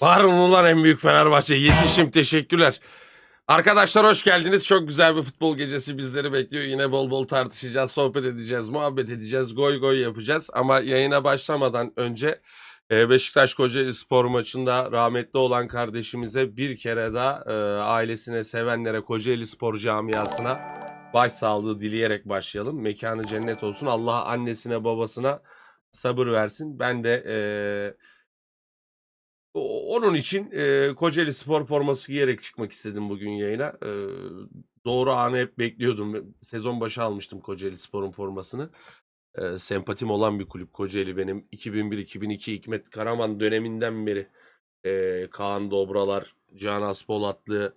Var ulan en büyük Fenerbahçe? Yetişim teşekkürler. Arkadaşlar hoş geldiniz. Çok güzel bir futbol gecesi bizleri bekliyor. Yine bol bol tartışacağız, sohbet edeceğiz, muhabbet edeceğiz, goy goy yapacağız. Ama yayına başlamadan önce e, Beşiktaş Kocaeli spor maçında rahmetli olan kardeşimize bir kere daha e, ailesine, sevenlere, Kocaeli spor camiasına başsağlığı dileyerek başlayalım. Mekanı cennet olsun. Allah annesine, babasına sabır versin. Ben de e, Onun için e, Kocaeli spor forması giyerek çıkmak istedim bugün yayına. E, doğru anı hep bekliyordum. Sezon başı almıştım Kocaeli sporun formasını. E, sempatim olan bir kulüp Kocaeli benim. 2001-2002 Hikmet Karaman döneminden beri e, Kaan Dobralar, Can Aspolatlı,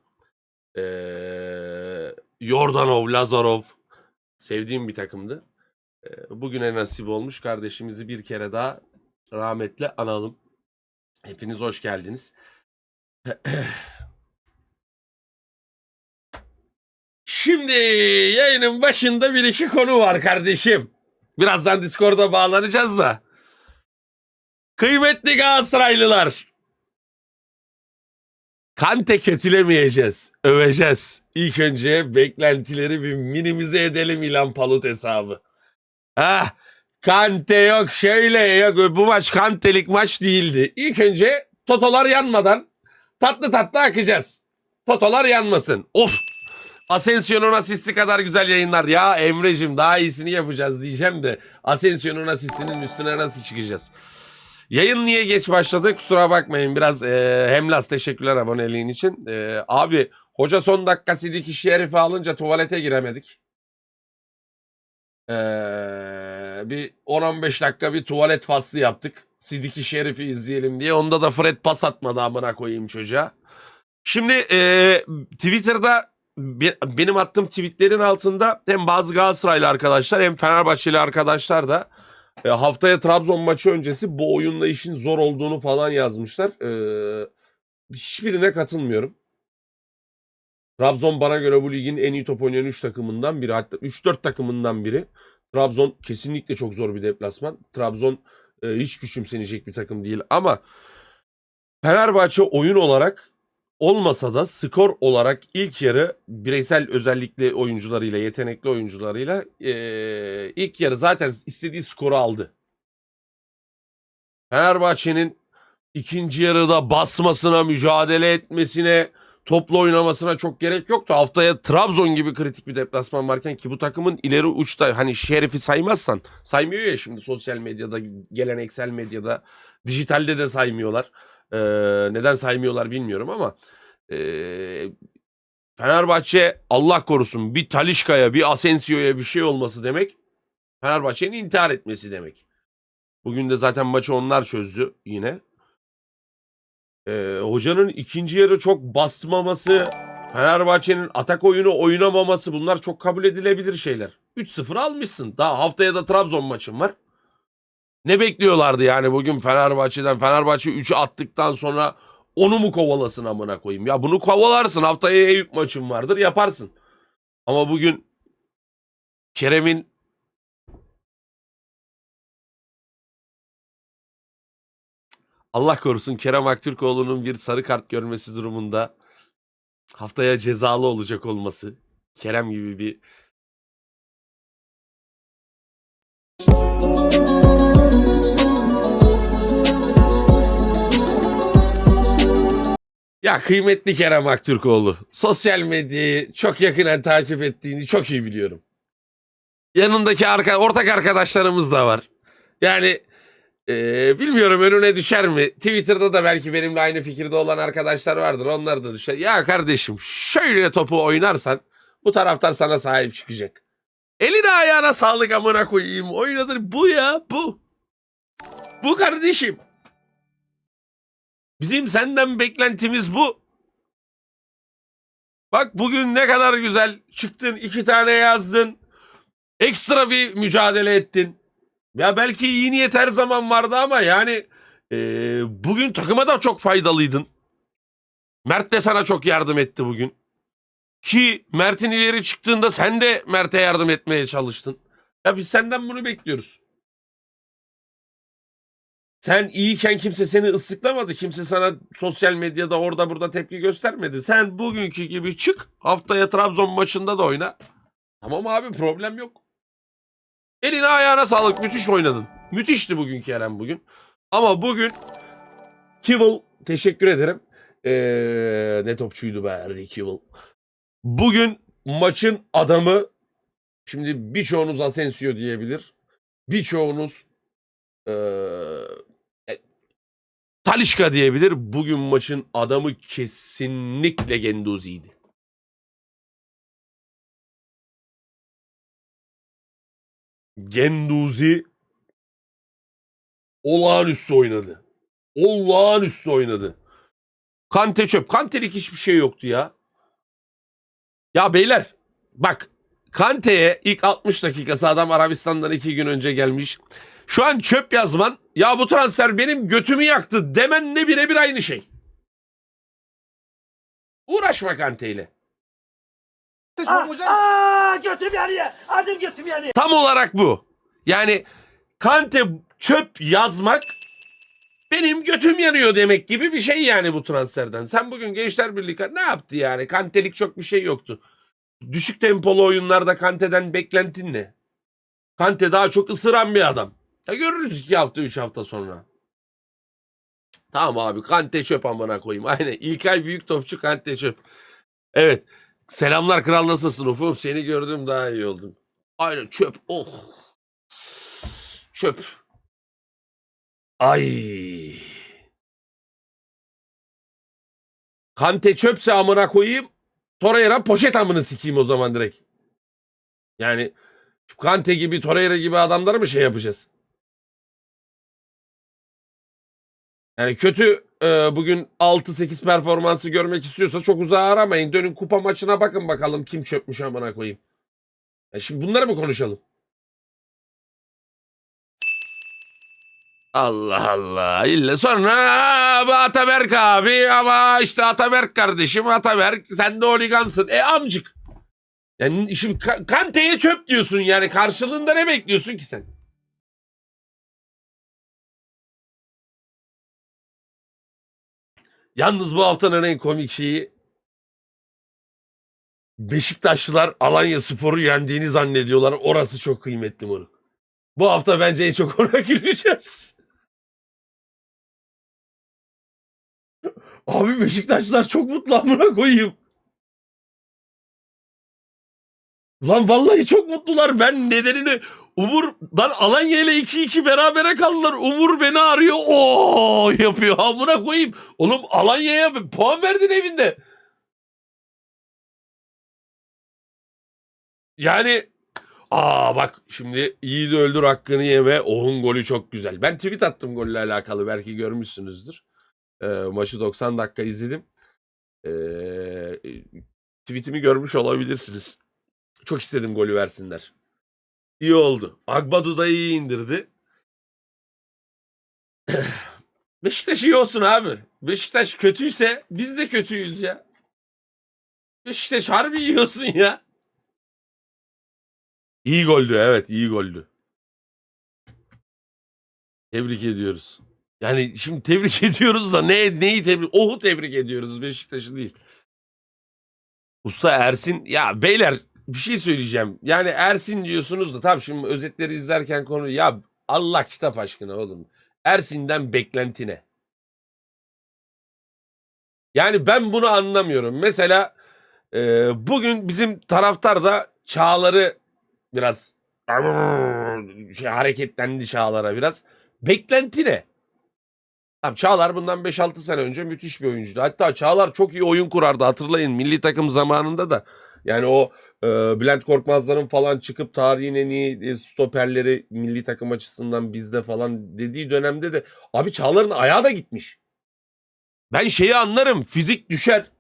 e, Yordanov, Lazarov sevdiğim bir takımdı. E, bugüne nasip olmuş kardeşimizi bir kere daha rahmetle analım. Hepiniz hoş geldiniz. Şimdi yayının başında bir iki konu var kardeşim. Birazdan Discord'a bağlanacağız da. Kıymetli Galatasaraylılar. Kante kötülemeyeceğiz. Öveceğiz. İlk önce beklentileri bir minimize edelim İlan Palut hesabı. Ha, Kante yok şöyle yok bu maç Kantelik maç değildi. İlk önce totolar yanmadan tatlı tatlı akacağız. Totolar yanmasın. Of Asensio'nun asisti kadar güzel yayınlar. Ya Emre'cim daha iyisini yapacağız diyeceğim de Asensio'nun asistinin üstüne nasıl çıkacağız? Yayın niye geç başladı? Kusura bakmayın biraz e, Hemlas teşekkürler aboneliğin için. E, abi hoca son dakika Sidiki Şerif'i alınca tuvalete giremedik. Ee, bir 10-15 dakika bir tuvalet faslı yaptık. Sidiki Şerif'i izleyelim diye. Onda da Fred pas atmadı amına koyayım çocuğa. Şimdi e, Twitter'da be- benim attığım tweetlerin altında hem bazı Galatasaraylı arkadaşlar hem Fenerbahçeli arkadaşlar da e, haftaya Trabzon maçı öncesi bu oyunla işin zor olduğunu falan yazmışlar. E, hiçbirine katılmıyorum. Trabzon bana göre bu ligin en iyi top oynayan 3 takımından biri. Hatta 3-4 takımından biri. Trabzon kesinlikle çok zor bir deplasman. Trabzon e, hiç küçümsenecek bir takım değil ama Fenerbahçe oyun olarak olmasa da skor olarak ilk yarı bireysel özellikle oyuncularıyla, yetenekli oyuncularıyla e, ilk yarı zaten istediği skoru aldı. Fenerbahçe'nin ikinci yarıda basmasına, mücadele etmesine, toplu oynamasına çok gerek yoktu. Haftaya Trabzon gibi kritik bir deplasman varken ki bu takımın ileri uçta hani Şerif'i saymazsan saymıyor ya şimdi sosyal medyada, geleneksel medyada, dijitalde de saymıyorlar. Ee, neden saymıyorlar bilmiyorum ama ee, Fenerbahçe Allah korusun bir Talişka'ya, bir Asensio'ya bir şey olması demek Fenerbahçe'nin intihar etmesi demek. Bugün de zaten maçı onlar çözdü yine. Ee, hocanın ikinci yarı çok basmaması, Fenerbahçe'nin atak oyunu oynamaması bunlar çok kabul edilebilir şeyler. 3-0 almışsın. Daha haftaya da Trabzon maçın var. Ne bekliyorlardı yani bugün Fenerbahçe'den? Fenerbahçe 3'ü attıktan sonra onu mu kovalasın amına koyayım? Ya bunu kovalarsın. Haftaya Eyüp maçın vardır yaparsın. Ama bugün Kerem'in Allah korusun Kerem Aktürkoğlu'nun bir sarı kart görmesi durumunda haftaya cezalı olacak olması. Kerem gibi bir Ya kıymetli Kerem Aktürkoğlu, sosyal medyayı çok yakinen takip ettiğini çok iyi biliyorum. Yanındaki arka, ortak arkadaşlarımız da var. Yani eee, bilmiyorum önüne düşer mi? Twitter'da da belki benimle aynı fikirde olan arkadaşlar vardır. Onlar da düşer. Ya kardeşim şöyle topu oynarsan bu taraftar sana sahip çıkacak. Eline ayağına sağlık amına koyayım. Oynadır bu ya bu. Bu kardeşim. Bizim senden beklentimiz bu. Bak bugün ne kadar güzel çıktın iki tane yazdın. Ekstra bir mücadele ettin. Ya belki iyi niyet her zaman vardı ama yani e, bugün takıma da çok faydalıydın. Mert de sana çok yardım etti bugün. Ki Mert'in ileri çıktığında sen de Mert'e yardım etmeye çalıştın. Ya biz senden bunu bekliyoruz. Sen iyiyken kimse seni ıslıklamadı. Kimse sana sosyal medyada orada burada tepki göstermedi. Sen bugünkü gibi çık. Haftaya Trabzon maçında da oyna. Tamam abi problem yok. Eline ayağına sağlık. Müthiş oynadın. Müthişti bugünkü Eren bugün. Ama bugün Kivil teşekkür ederim. Ee, ne topçuydu be Harry Kivil. Bugün maçın adamı şimdi birçoğunuz Asensio diyebilir. Birçoğunuz ee, e, Talişka diyebilir. Bugün maçın adamı kesinlikle Genduzi'ydi. Genduzi olağanüstü oynadı. Olağanüstü oynadı. Kante çöp. Kantelik hiçbir şey yoktu ya. Ya beyler bak Kante'ye ilk 60 dakikası adam Arabistan'dan iki gün önce gelmiş. Şu an çöp yazman ya bu transfer benim götümü yaktı demenle birebir aynı şey. Uğraşma Kante'yle. Aa, aa, götüm yanıyor. Adım götüm yanıyor. Tam olarak bu. Yani Kante çöp yazmak benim götüm yanıyor demek gibi bir şey yani bu transferden. Sen bugün Gençler Birliği ne yaptı yani? Kantelik çok bir şey yoktu. Düşük tempolu oyunlarda Kante'den beklentin ne? Kante daha çok ısıran bir adam. Ya görürüz iki hafta üç hafta sonra. Tamam abi Kante çöp amına koyayım. Aynen İlkay büyük topçu Kante çöp. Evet. Selamlar kral nasılsın ufum? Seni gördüm daha iyi oldum. Aynen çöp. Oh. Çöp. Ay. Kante çöpse amına koyayım. Torreira poşet amını sikeyim o zaman direkt. Yani Kante gibi Torreira gibi adamları mı şey yapacağız? Yani kötü e, bugün 6-8 performansı görmek istiyorsa çok uzağa aramayın. Dönün kupa maçına bakın bakalım kim çökmüş amına koyayım. Ya şimdi bunları mı konuşalım? Allah Allah. İlle sonra Ataberk abi ama işte Ataberk kardeşim Ataberk sen de oligansın. E amcık. Yani şimdi Ka- Kante'ye çöp diyorsun yani karşılığında ne bekliyorsun ki sen? Yalnız bu haftanın en komik şeyi Beşiktaşlılar Alanya Spor'u yendiğini zannediyorlar. Orası çok kıymetli moruk. Bu hafta bence en çok ona güleceğiz. Abi Beşiktaşlılar çok mutlu amına koyayım. Lan vallahi çok mutlular. Ben nedenini Umur lan Alanya ile 2-2 berabere kaldılar. Umur beni arıyor. Oo yapıyor. Amına koyayım. Oğlum Alanya'ya puan verdin evinde. Yani aa bak şimdi iyi de öldür hakkını yeme. Ohun golü çok güzel. Ben tweet attım golle alakalı. Belki görmüşsünüzdür. Ee, maçı 90 dakika izledim. Ee, tweetimi görmüş olabilirsiniz. Çok istedim golü versinler. İyi oldu. Agbadu da iyi indirdi. Beşiktaş iyi olsun abi. Beşiktaş kötüyse biz de kötüyüz ya. Beşiktaş harbi iyi olsun ya. İyi goldü evet iyi goldü. Tebrik ediyoruz. Yani şimdi tebrik ediyoruz da ne neyi tebrik? Ohu tebrik ediyoruz Beşiktaş'ı değil. Usta Ersin ya beyler bir şey söyleyeceğim. Yani Ersin diyorsunuz da tabii şimdi özetleri izlerken konu ya Allah kitap aşkına oğlum. Ersin'den beklenti ne? Yani ben bunu anlamıyorum. Mesela e, bugün bizim taraftar da Çağlar'ı biraz şey, hareketlendi Çağlar'a biraz. Beklenti ne? Tamam Çağlar bundan 5-6 sene önce müthiş bir oyuncuydu. Hatta Çağlar çok iyi oyun kurardı hatırlayın milli takım zamanında da. Yani o e, Bülent Korkmazların falan çıkıp tarihin en iyi e, stoperleri milli takım açısından bizde falan dediği dönemde de abi Çağlar'ın ayağı da gitmiş. Ben şeyi anlarım fizik düşer.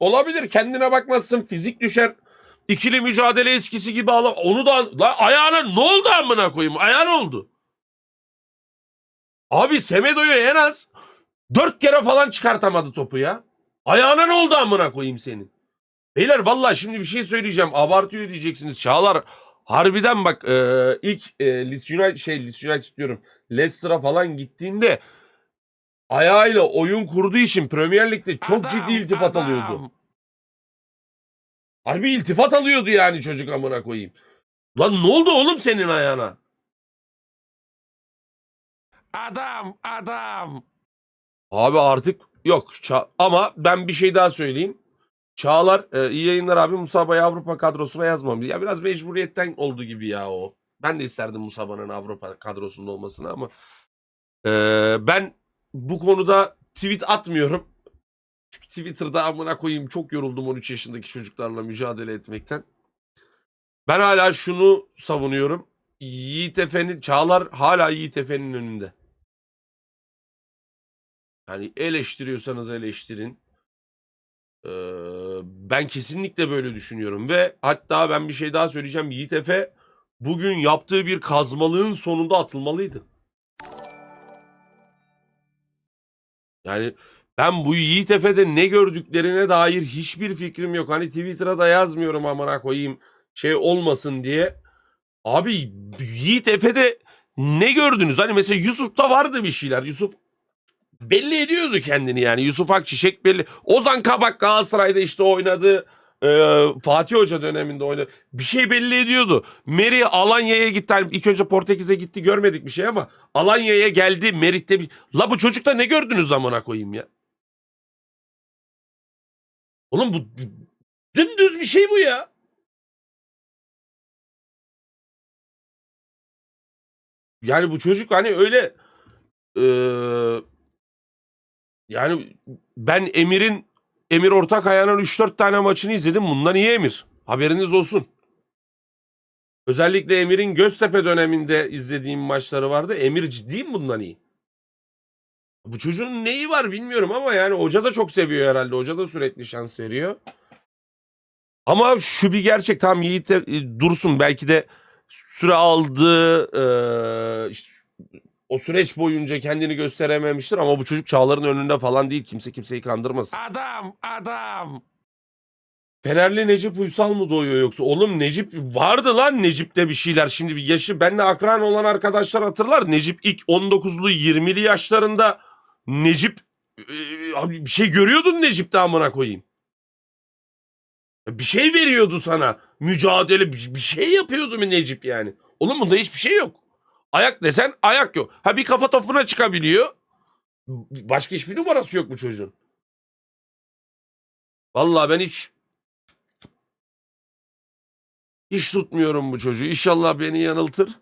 Olabilir kendine bakmazsın fizik düşer. İkili mücadele eskisi gibi ala onu da lan ayağına ne oldu amına koyayım ayağına oldu. Abi Semedo'yu en az dört kere falan çıkartamadı topu ya. Ayağına ne oldu amına koyayım senin? Beyler vallahi şimdi bir şey söyleyeceğim. Abartıyor diyeceksiniz. Çağlar harbiden bak e, ilk e, Leeds United şey Leeds United diyorum. Leicester'a falan gittiğinde ayağıyla oyun kurduğu için Premier Lig'de çok Adam, ciddi iltifat adam. alıyordu. Harbi iltifat alıyordu yani çocuk amına koyayım. Lan ne oldu oğlum senin ayağına? Adam, adam. Abi artık yok. Ama ben bir şey daha söyleyeyim. Çağlar e, iyi yayınlar abi Musaba'yı Avrupa kadrosuna yazmam. Ya biraz mecburiyetten oldu gibi ya o. Ben de isterdim Musaba'nın Avrupa kadrosunda olmasını ama e, ben bu konuda tweet atmıyorum. Çünkü Twitter'da amına koyayım çok yoruldum 13 yaşındaki çocuklarla mücadele etmekten. Ben hala şunu savunuyorum. Yiğit Efe'nin, Çağlar hala Yiğit Efe'nin önünde. Yani eleştiriyorsanız eleştirin. Ben kesinlikle böyle düşünüyorum ve hatta ben bir şey daha söyleyeceğim. Yiğit Efe bugün yaptığı bir kazmalığın sonunda atılmalıydı. Yani ben bu Yiğit Efe'de ne gördüklerine dair hiçbir fikrim yok. Hani Twitter'a da yazmıyorum amına koyayım şey olmasın diye. Abi Yiğit Efe'de ne gördünüz? Hani mesela Yusuf'ta vardı bir şeyler. Yusuf belli ediyordu kendini yani. Yusuf Akçiçek belli. Ozan Kabak Galatasaray'da işte oynadı. Ee, Fatih Hoca döneminde oynadı. Bir şey belli ediyordu. Meri Alanya'ya gitti. Hani ilk önce Portekiz'e gitti görmedik bir şey ama Alanya'ya geldi. Merit'te bir... La bu çocukta ne gördünüz zamana koyayım ya? Oğlum bu dümdüz bir şey bu ya. Yani bu çocuk hani öyle eee, yani ben Emir'in Emir Ortakaya'nın 3-4 tane maçını izledim. Bundan iyi Emir. Haberiniz olsun. Özellikle Emir'in Göztepe döneminde izlediğim maçları vardı. Emir ciddi mi bundan iyi? Bu çocuğun neyi var bilmiyorum ama yani hoca da çok seviyor herhalde. Hoca da sürekli şans veriyor. Ama şu bir gerçek tam Yiğit e, dursun belki de süre aldığı e, o süreç boyunca kendini gösterememiştir ama bu çocuk çağların önünde falan değil. Kimse kimseyi kandırmasın. Adam, adam. Fenerli Necip Uysal mı doğuyor yoksa? Oğlum Necip vardı lan Necip'te bir şeyler. Şimdi bir yaşı benle akran olan arkadaşlar hatırlar. Necip ilk 19'lu 20'li yaşlarında Necip e, abi bir şey görüyordun Necip'te amına koyayım. Bir şey veriyordu sana. Mücadele bir bir şey yapıyordu mu Necip yani? Oğlum bunda hiçbir şey yok. Ayak desen ayak yok. Ha bir kafa topuna çıkabiliyor. Başka hiçbir numarası yok bu çocuğun. Vallahi ben hiç hiç tutmuyorum bu çocuğu. İnşallah beni yanıltır.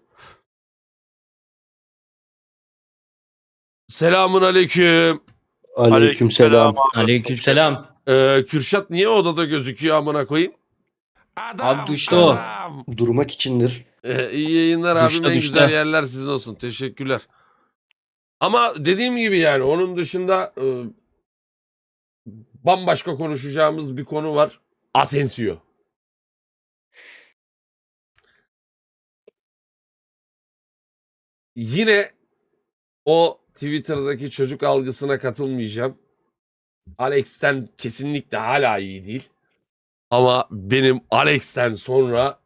Selamun aleyküm. Aleykümselam. Aleykümselam. Ee, Kürşat niye odada gözüküyor amına koyayım? Adam, Abi düştü o. Durmak içindir. Ee, iyi yayınlar abim Düştü, en düştü. güzel yerler sizin olsun. Teşekkürler. Ama dediğim gibi yani onun dışında e, bambaşka konuşacağımız bir konu var. Asensio. Yine o Twitter'daki çocuk algısına katılmayacağım. Alex'ten kesinlikle hala iyi değil. Ama benim Alex'ten sonra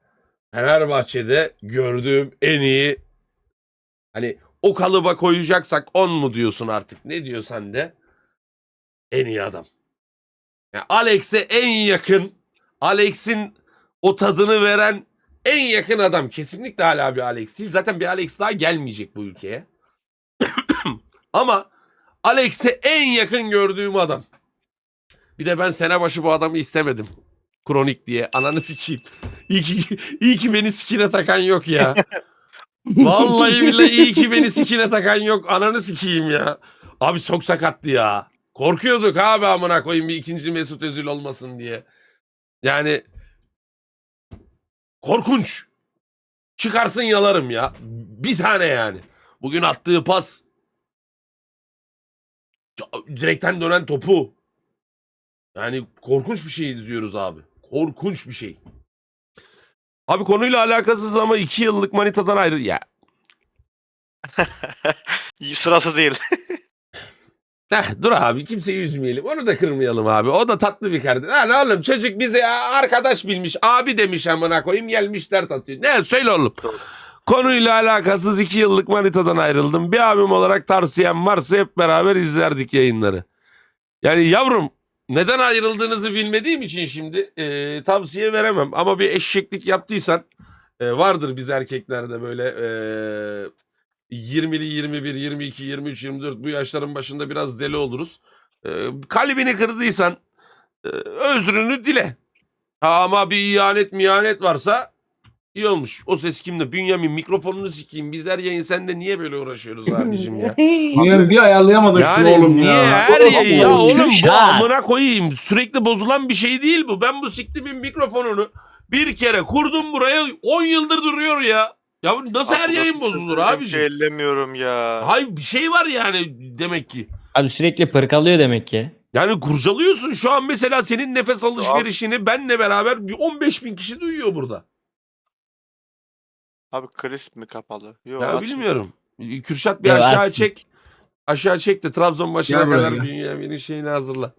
Fenerbahçe'de gördüğüm en iyi hani o kalıba koyacaksak 10 mu diyorsun artık ne diyorsan de en iyi adam. Yani Alex'e en yakın Alex'in o tadını veren en yakın adam kesinlikle hala bir Alex değil. Zaten bir Alex daha gelmeyecek bu ülkeye. Ama Alex'e en yakın gördüğüm adam. Bir de ben sene başı bu adamı istemedim. Kronik diye. Ananı sikeyim. İyi ki, iyi ki beni sikine takan yok ya. Vallahi billahi iyi ki beni sikine takan yok. Ananı sikeyim ya. Abi çok sakattı ya. Korkuyorduk abi amına koyayım bir ikinci Mesut Özil olmasın diye. Yani korkunç. Çıkarsın yalarım ya. Bir tane yani. Bugün attığı pas. Direkten dönen topu. Yani korkunç bir şey izliyoruz abi. Korkunç bir şey. Abi konuyla alakasız ama iki yıllık manitadan ayrı. Ya Sırası değil. Heh, dur abi kimseyi üzmeyelim. Onu da kırmayalım abi. O da tatlı bir kardeş. Lan oğlum çocuk bize ya arkadaş bilmiş. Abi demiş amına koyayım gelmiş dert atıyor. Ne söyle oğlum. Konuyla alakasız iki yıllık manitadan ayrıldım. Bir abim olarak tavsiyem varsa hep beraber izlerdik yayınları. Yani yavrum neden ayrıldığınızı bilmediğim için şimdi e, tavsiye veremem. Ama bir eşeklik yaptıysan e, vardır biz erkeklerde böyle e, 20'li 21, 22, 23, 24 bu yaşların başında biraz deli oluruz. E, kalbini kırdıysan e, özrünü dile. Ama bir ihanet miyanet varsa iyi olmuş. O ses kimde? Bünyamin mikrofonunu sikeyim. Biz her yayın sende niye böyle uğraşıyoruz abicim ya? Niye bir ayarlayamadın şu Yani oğlum niye ya? her yayın ya oğlum bu amına koyayım. Sürekli bozulan bir şey değil bu. Ben bu siktimin mikrofonunu bir kere kurdum buraya 10 yıldır duruyor ya. Ya bu nasıl her yayın bozulur abicim? Ellemiyorum ya. Hayır bir şey var yani demek ki. Abi sürekli pırkalıyor demek ki. Yani kurcalıyorsun şu an mesela senin nefes alışverişini benle beraber bir 15 bin kişi duyuyor burada. Abi kriz mi kapalı? Yok. Ya aç. bilmiyorum. Kürşat bir Ya aşağı çek. Aşağı çek de Trabzon maçına Gel buraya kadar gel. Bünyamin'in şeyini hazırla.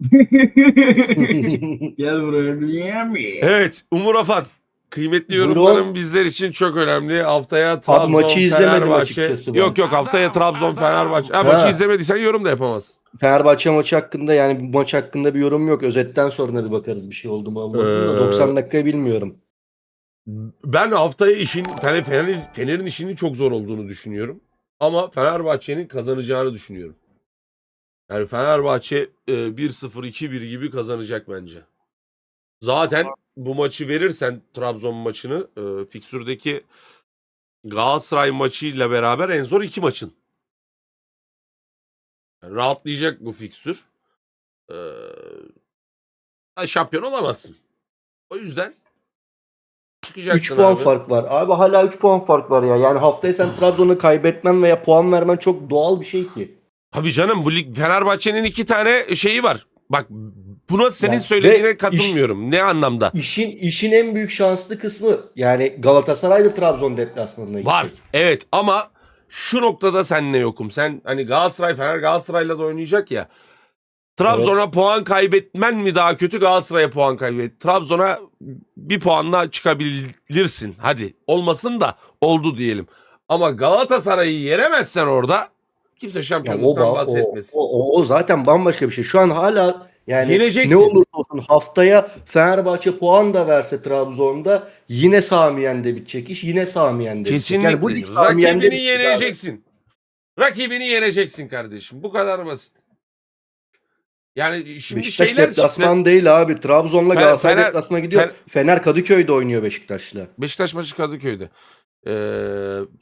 Gel buraya dünya mı? Evet Umur Afan. Kıymetli Buyurun. yorumların bizler için çok önemli. Haftaya Trabzon maçı izlemedim Fenerbahçe. açıkçası ben. Yok yok haftaya Trabzon Fenerbahçe. Ha, Ha. maçı izlemediysen yorum da yapamazsın. Fenerbahçe maçı hakkında yani bu maç hakkında bir yorum yok. Özetten sonra bir bakarız bir şey oldu mu olmadı mı? Ee, 90 dakikayı bilmiyorum. Ben haftaya işin Fener, Fener, Fener'in işinin çok zor olduğunu düşünüyorum. Ama Fenerbahçe'nin kazanacağını düşünüyorum. Yani Fenerbahçe e, 1-0 2-1 gibi kazanacak bence. Zaten bu maçı verirsen Trabzon maçını e, fiksürdeki Galatasaray maçıyla beraber en zor iki maçın. Yani rahatlayacak bu fiksür. Ee, şampiyon olamazsın. O yüzden çıkacaksın 3 puan abi. fark var. Abi hala 3 puan fark var ya. Yani haftaya sen Trabzon'u kaybetmen veya puan vermen çok doğal bir şey ki. Tabii canım bu lig Fenerbahçe'nin iki tane şeyi var. Bak buna senin Ya, söylediğine katılmıyorum. Ne anlamda? İşin işin en büyük şanslı kısmı yani Galatasaray da Trabzon deplasmanına gidecek. Var. Evet ama şu noktada seninle yokum. Sen hani Galatasaray Fener Galatasaray'la da oynayacak ya. Trabzon'a puan kaybetmen mi daha kötü Galatasaray'a puan kaybet. Trabzon'a bir puanla çıkabilirsin. Hadi olmasın da oldu diyelim. Ama Galatasaray'ı yeremezsen orada kimse o, şampiyonluktan ba- o, bahsetmesin. o, o, zaten bambaşka bir şey. Şu an hala yani Yeneceksin. ne olursa olsun haftaya Fenerbahçe puan da verse Trabzon'da yine Samiyen'de bitecek iş. Yine Samiyen'de bitecek. Kesinlikle. Yani bu lig Samiyen'de Rakibini bitecek abi. yeneceksin. Rakibini yeneceksin kardeşim. Bu kadar basit. Yani şimdi Beşiktaş şeyler çıktı. deplasman değil abi. Trabzon'la Fener- Galatasaray Fener- deplasmana gidiyor. Fener- Fener Kadıköy'de oynuyor Beşiktaş'la. Beşiktaş maçı Kadıköy'de. Ee,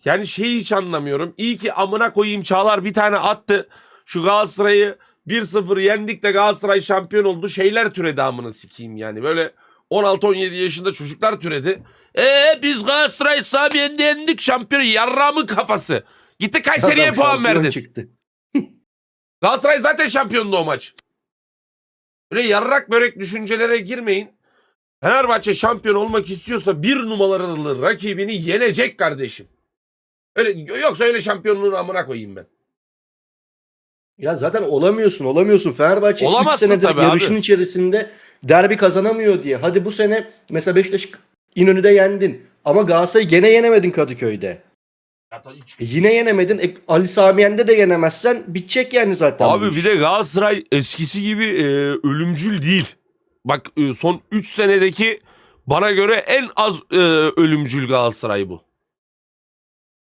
yani şeyi hiç anlamıyorum. İyi ki amına koyayım Çağlar bir tane attı. Şu Galatasaray'ı 1-0 yendik de Galatasaray şampiyon oldu. Şeyler türedi amına sikeyim yani. Böyle 16-17 yaşında çocuklar türedi. Ee biz Galatasaray Sabiyen'de yendik şampiyon. Yarramın kafası. Gitti Kayseri'ye Adam puan şampiyon verdin. Çıktı. Galatasaray zaten şampiyondu o maç. Böyle yarrak börek düşüncelere girmeyin. Fenerbahçe şampiyon olmak istiyorsa bir numaralı rakibini yenecek kardeşim. Öyle yoksa öyle şampiyonluğun amına koyayım ben. Ya zaten olamıyorsun olamıyorsun. Fenerbahçe 3 Olamazsın senedir tabii yarışın abi. içerisinde derbi kazanamıyor diye. Hadi bu sene mesela Beşiktaş İnönü'de yendin. Ama Galatasaray'ı gene yenemedin Kadıköy'de. E yine yenemedin. E, Ali Samiyen'de de yenemezsen bitecek yani zaten. Abi bir de Galatasaray eskisi gibi e, ölümcül değil. Bak e, son 3 senedeki bana göre en az e, ölümcül Galatasaray bu.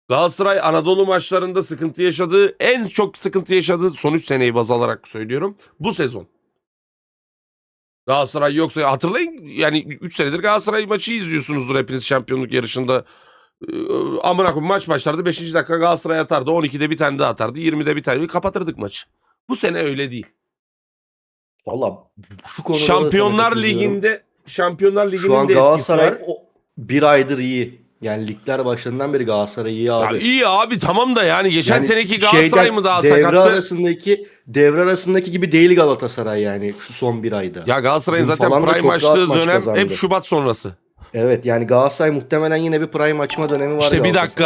Galatasaray Anadolu maçlarında sıkıntı yaşadığı, en çok sıkıntı yaşadığı son 3 seneyi baz alarak söylüyorum. Bu sezon. Galatasaray yoksa hatırlayın yani 3 senedir Galatasaray maçı izliyorsunuzdur hepiniz şampiyonluk yarışında. Ee, amına koyayım maç başlardı 5. dakika Galatasaray atardı 12'de bir tane daha atardı 20'de bir tane kapatırdık maçı. Bu sene öyle değil. Valla şu konuda da Şampiyonlar. Ligi'nde Şampiyonlar Ligi'nin de etkisi Galatasaray var. o, bir aydır iyi. Yani ligler başlarından beri Galatasaray iyi abi. Ya iyi abi tamam da yani geçen Yani seneki Galatasaray şeyden, mı daha devre sakattı? arasındaki devre arasındaki gibi değil Galatasaray yani şu son bir ayda. Ya Galatasaray'ın zaten falan da prime çok açtığı maç dönem kazandı. hep Şubat sonrası. Evet yani Galatasaray muhtemelen yine bir prime açma dönemi var. İşte bir dakika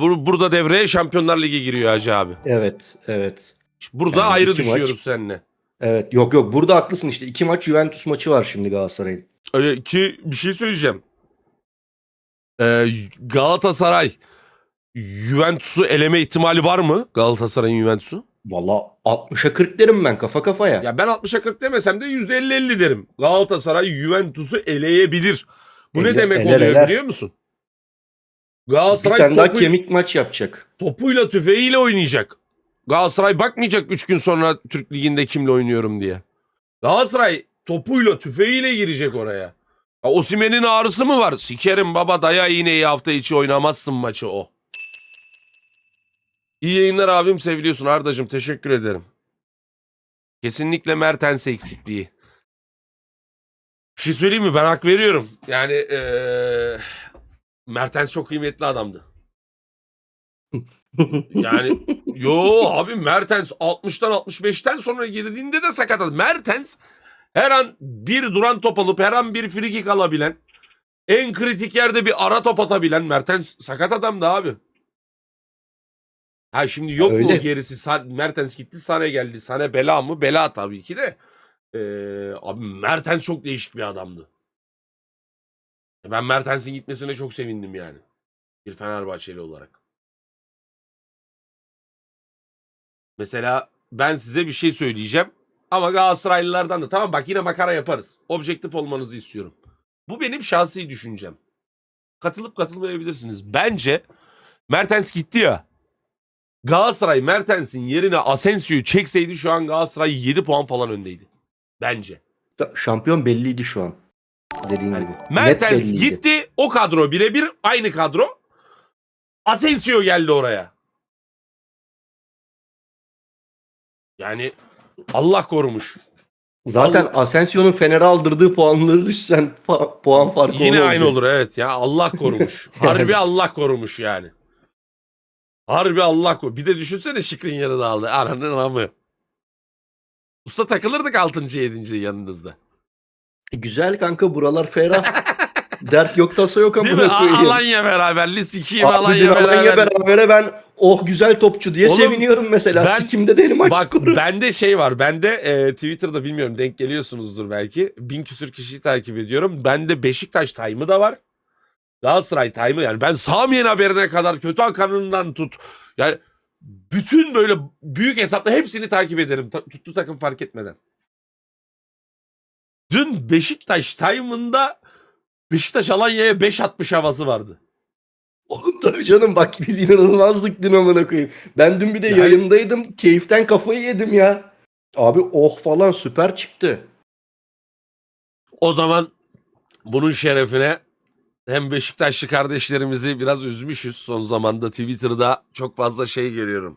bur- burada devreye Şampiyonlar Ligi giriyor Hacı abi. Evet evet. Burada Yani ayrı iki maç. düşüyoruz seninle. Evet yok yok burada haklısın işte. iki maç Juventus maçı var şimdi Galatasaray'ın. Ee, ki bir şey söyleyeceğim. Ee, Galatasaray Juventus'u eleme ihtimali var mı? Galatasaray'ın Juventus'u. Valla 60'a 40 derim ben kafa kafaya. Ya ben 60'a 40 demesem de %50-50 derim. Galatasaray Juventus'u eleyebilir. Bu ne demek eler, oluyor eler. biliyor musun? bir Galatasaray tane daha topu- kemik maç yapacak. topuyla tüfeğiyle oynayacak. Galatasaray bakmayacak 3 gün sonra Türk Ligi'nde kimle oynuyorum diye. Galatasaray topuyla tüfeğiyle girecek oraya. Ya Osimhen'in ağrısı mı var? Sikerim baba daya iğneyi hafta içi oynamazsın maçı o. İyi yayınlar abim seviliyorsun Ardacığım teşekkür ederim. Kesinlikle Mertens eksikliği. Bir şey söyleyeyim mi? Ben hak veriyorum. Yani eee Mertens çok kıymetli adamdı. Yani yo abi Mertens 60'tan 65'ten sonra girdiğinde de sakat. Mertens her an bir duran top alıp her an bir frikik alabilen en kritik yerde bir ara top atabilen Mertens sakat adamdı abi. Ha şimdi yok mu Öyle. o gerisi? Mertens gitti Sane geldi. Sane bela mı? Bela tabii ki de. Ee, abi Mertens çok değişik bir adamdı. Ben Mertens'in gitmesine çok sevindim yani. Bir Fenerbahçeli olarak. Mesela ben size bir şey söyleyeceğim. Ama Galatasaraylılardan da tamam bak yine makara yaparız. Objektif olmanızı istiyorum. Bu benim şahsi düşüncem. Katılıp katılmayabilirsiniz. Bence Mertens gitti ya. Galatasaray Mertens'in yerine Asensio'yu çekseydi şu an Galatasaray 7 puan falan öndeydi. Bence. Şampiyon belliydi şu an. Dediğin Yani gibi. Mertens gitti o kadro birebir aynı kadro. Asensio geldi oraya. Yani Allah korumuş. Zaten Allah- Asensio'nun Fener'e aldırdığı puanları düşsen fa- puan farkı Yine aynı olur evet ya Allah korumuş. Harbi Allah korumuş yani. Harbi Allah korumuş. Bir de düşünsene Şikrin yarı dağıldı. Ananın amı. Usta takılırdık 6. 7. yanınızda. E, Güzel kanka buralar ferah. Dert yok tasa yok Değil mi? amına A- koyayım. Alanya beraberli sikiyim Abi Alanya beraber. berabere ben oh güzel topçu diye Oğlum, seviniyorum mesela. ben- Sikimde değilim maç Bak skoru. bende şey var. Bende e, Twitter'da bilmiyorum denk geliyorsunuzdur belki. Bin küsür kişiyi takip ediyorum. Bende Beşiktaş time'ı da var. Galatasaray time'ı yani ben Samiyen haberine kadar kötü Hakan'ından tut. Yani bütün böyle büyük hesapla hepsini takip ederim. Ta- tuttu takım fark etmeden. Dün Beşiktaş time'ında Beşiktaş Alanya'ya 5 atmış havası vardı. Oğlum tabii canım bak biz inanılmazdık dün amına koyayım. Ben dün bir de Yani- yayındaydım. Keyiften kafayı yedim ya. Abi oh falan süper çıktı. O zaman bunun şerefine hem Beşiktaşlı kardeşlerimizi biraz üzmüşüz. Son zamanda Twitter'da çok fazla şey görüyorum.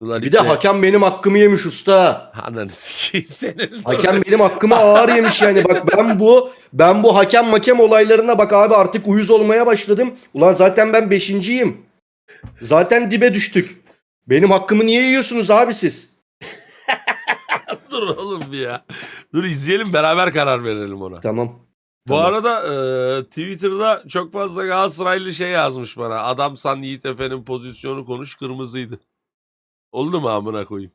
Ulan Bir de iple- hakem benim hakkımı yemiş usta. Ananı sikeyim senin. Hakem benim hakkımı ağır yemiş yani. Bak ben bu ben bu hakem makem olaylarına bak abi artık uyuz olmaya başladım. Ulan zaten ben beşinciyim. Zaten dibe düştük. Benim hakkımı niye yiyorsunuz abi siz? Dur oğlum bir ya. Dur izleyelim beraber karar verelim ona. Tamam. Bu Tamam. arada e, Twitter'da çok fazla Galatasaraylı şey yazmış bana. Adam san Yiğit Efe'nin pozisyonu konuş kırmızıydı. Oldu mu amına koyayım?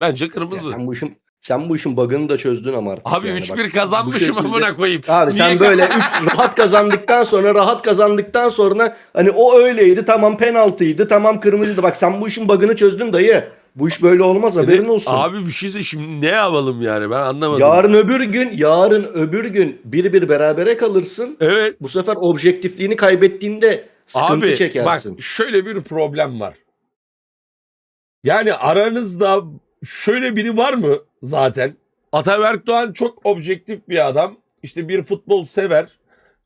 Bence Ya kırmızı. sen bu işin sen bu işin bug'ını da çözdün ama artık. Abi yani. 3-1 Bak, bu kazanmışım şekilde- amına koyayım. Abi sen Niye- böyle üç, rahat kazandıktan sonra rahat kazandıktan sonra hani o öyleydi tamam penaltıydı tamam kırmızıydı. Bak sen bu işin bug'ını çözdün dayı. Bu iş böyle olmaz haberin olsun. Abi bir şey söyle- şimdi ne yapalım yani ben anlamadım. Yarın öbür gün, yarın öbür gün bir bir berabere kalırsın. Evet. Bu sefer objektifliğini kaybettiğinde sıkıntı Abi çekersin. bak şöyle bir problem var. Yani aranızda şöyle biri var mı zaten? Ataberk Doğan çok objektif bir adam. İşte bir futbol sever.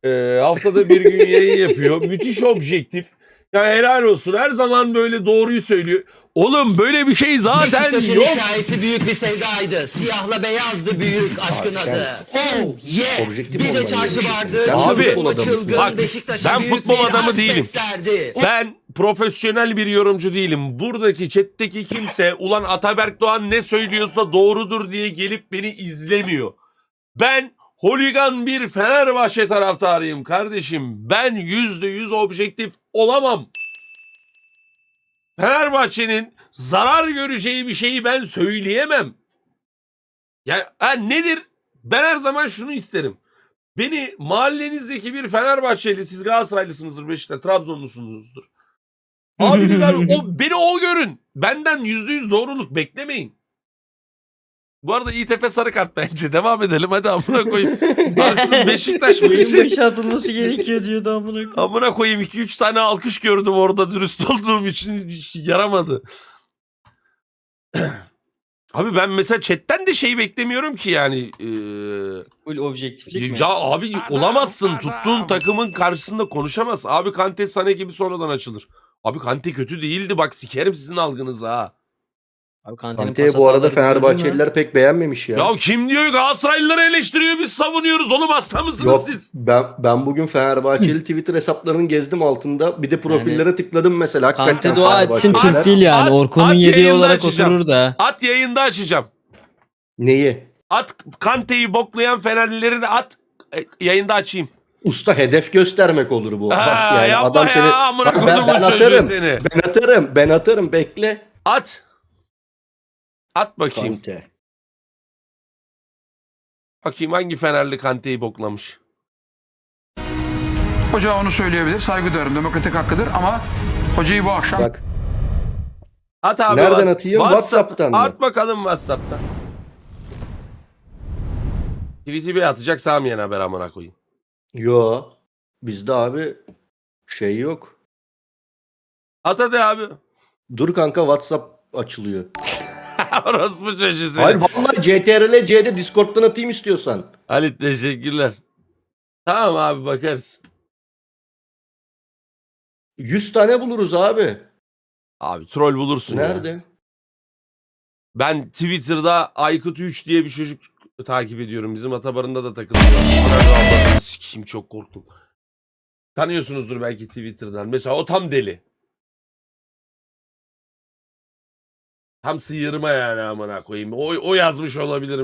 Ee, haftada bir gün yayın yapıyor. Müthiş objektif. Ya helal olsun. Her zaman böyle doğruyu söylüyor. Oğlum böyle bir şey zaten Beşiktaş'ın yok. hikayesi büyük bir sevdaydı. Siyahla beyazdı büyük aşkın adı. Oh yeah. Objektif Bir de olman çarşı vardı. Abi, çılgın. Bak, Beşiktaş'a ben büyük futbol bir adamı aşk değilim. beslerdi. Ben profesyonel bir yorumcu değilim. Buradaki chat'teki kimse ulan Ataberk Doğan ne söylüyorsa doğrudur diye gelip beni izlemiyor. Ben holigan bir Fenerbahçe taraftarıyım kardeşim. Ben yüzde yüz objektif olamam. Fenerbahçe'nin zarar göreceği bir şeyi ben söyleyemem. Ya ha, nedir? Ben her zaman şunu isterim. Beni mahallenizdeki bir Fenerbahçeli, siz Galatasaraylısınızdır, Beşiktaş, Trabzonlusunuzdur. Abiniz abi o, beni o görün. Benden yüzde yüz doğruluk beklemeyin. Bu arada İTF sarı kart bence. Devam edelim hadi amına koyayım. Aksın Beşiktaş Yayın maçı. başı atılması gerekiyor diyordu amına koyayım. Amına koyayım 2-3 tane alkış gördüm orada dürüst olduğum için hiç yaramadı. Abi ben mesela chatten de şey beklemiyorum ki yani. Ee, Full objektiflik mi? ya abi Adam, olamazsın. adam. Tuttuğun takımın karşısında konuşamaz. Abi Kante Sane gibi sonradan açılır. Abi Kante kötü değildi bak sikerim sizin algınızı ha. Abi Kante'nin Kante'yi bu arada? Fenerbahçeliler pek beğenmemiş ya. Ya, kim diyor Galatasaraylıları eleştiriyor biz savunuyoruz oğlum hasta mısınız Yok siz? ben ben bugün Fenerbahçeli Twitter hesaplarını gezdim altında. Bir de profillere tıkladım mesela. Hakikaten Kante dua etsin Türk değil yani. At- Orkun'un yediği yayında olarak açacağım. oturur da. At yayında açacağım. Neyi? At Kante'yi boklayan Fenerlilerin at e, yayında açayım. Usta hedef göstermek olur bu. Ha, Yani yapma adam ya seni- amına ben- kodumun ben çocuğu atarım. seni. Ben atarım, ben atarım. Bekle. At. At bakayım. Kante. Bakayım hangi Fenerli Kante'yi boklamış. Hoca onu söyleyebilir. Saygı duyarım. Demokratik hakkıdır ama hocayı bu akşam Bak At abi. Nereden Whats- atayım? WhatsApp- WhatsApp'tan mı? At bakalım WhatsApp'tan. Tweet'i bir atacak Samiyen haber amına koyayım. yo. Bizde abi şey yok. At hadi abi. Dur kanka WhatsApp açılıyor. Orospu çocuğu. Hayır vallahi CTRL C'de Discord'dan atayım istiyorsan. Halit teşekkürler. Tamam abi bakarız. 100 tane buluruz abi. Abi troll bulursun ya. Nerede? Ben Twitter'da Aykut 3 diye bir çocuk takip ediyorum. Bizim Atabarı'nda da takılıyor. Sikeyim çok korktum. Tanıyorsunuzdur belki Twitter'dan. Mesela o tam deli. Tam sıyırma yani amına koyayım. O, o yazmış olabilirim.